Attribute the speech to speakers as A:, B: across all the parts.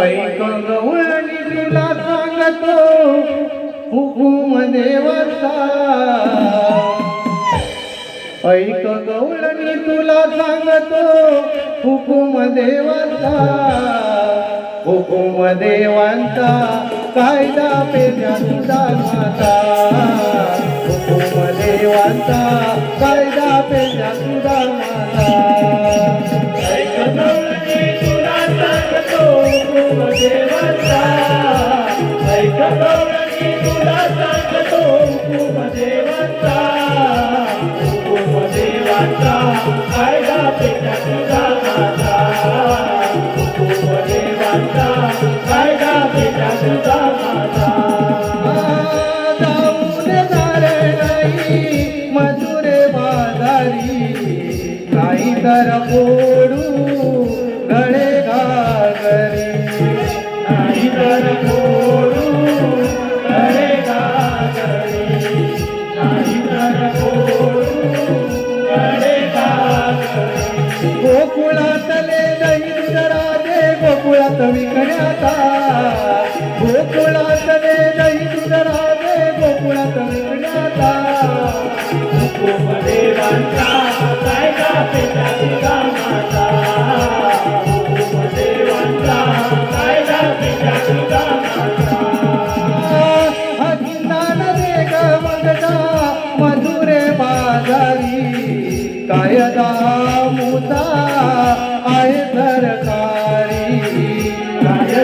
A: ऐक गवळणी तुला सांगतो हुकुम देवाचा ऐक गवळणी तुला सांगतो हुकुम देवाचा हुकुम देवांचा कायदा पेजा तुझा माता. हुकुम देवांचा कायदा पेजा तुझा माता. मधुरे बाजारी काही तर पोडू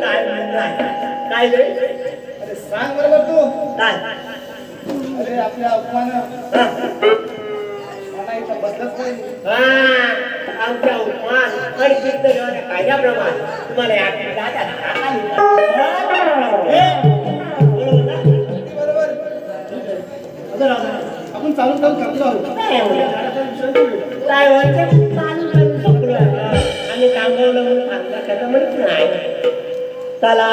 A: काय?
B: म्हणणं काय रे?
A: अरे सांग बरोबर तू.
B: काय?
A: अरे आपल्या अपमान मला इथं बसलंच पाहिजे
B: हा. आमच्या उपमान आणि कीर्तनाच्या कायद्याप्रमाणे तुम्हाला या दादा
A: बरोबर आपण चालू चालू करतो आहोत
B: काय म्हणते चालू चालू संपलं आणि थांबवलं म्हणून थांबला त्याचा म्हणत नाही. चला.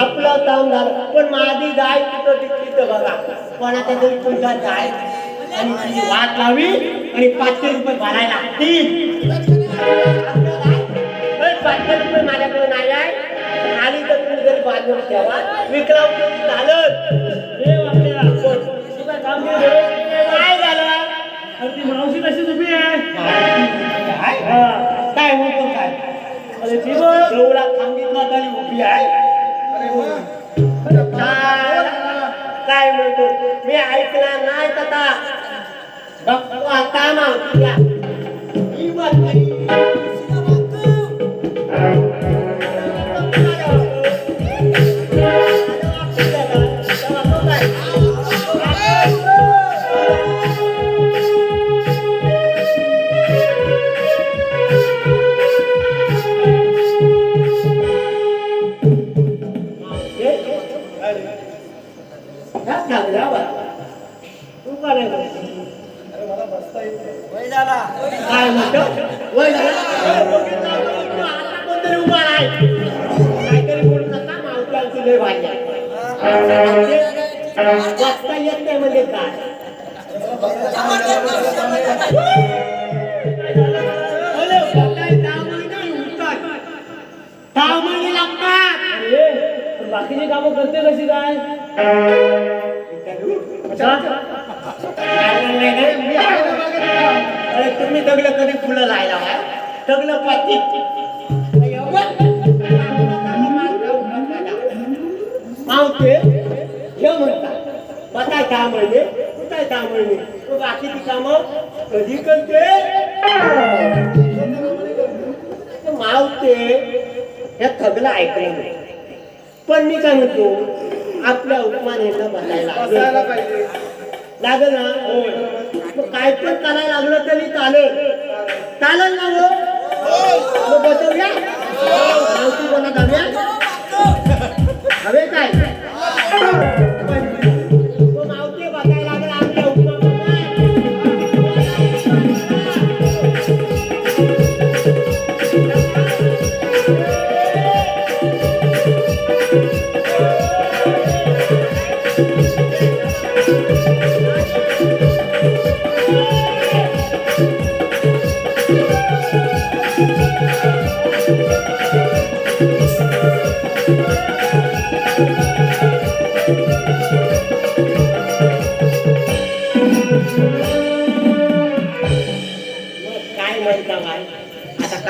B: आपलं काम झालं पण माझी गाय तिथं तिथं बघा. कोणाच्या तरी तुमचा जाय. आणि माझी वाट लावी आणि पाचशे रुपये भरायला. लागतील पाचशे रुपये माझ्याकडे नाही आहे. आली तर तुम्ही जरी बाजूला ठेवा. विकला चालत ऐकला नाही तथा बघतो आता मावशी या. ही काय म्हणतो वय झालं? उभा आहे काहीतरी बोलू नका मावशी आमची लय. वाचता येत नाही म्हणजे काय
C: बाकीची कामं करते कशी काय
B: अरे तुम्ही दगड कधी फुलं लायला दगड पाती मावते हे म्हणतात बताय काम म्हणजे कुठाय काम म्हणजे तो बाकीची कामं कधी करते मावते हे थगलं ऐकलं नाही पण मी काय म्हणतो आपल्या उपमानेनं बसायला
A: बसायला पाहिजे.
B: लागल ना? मग काय पण करायला लागलं तरी चालेल. चालेल ना मग बसवूया? मावशी कोणा जाऊया हवे काय?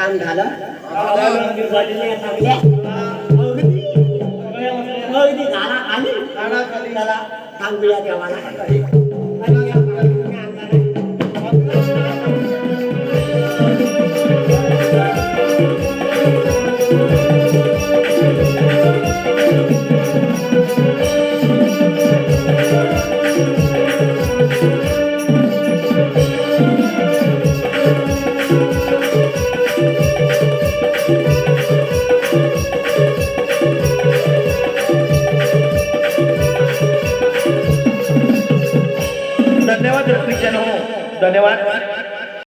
B: काम झालं. अगदी झाला आली
A: त्याला
B: चला सांगूया देवाला. Thank you.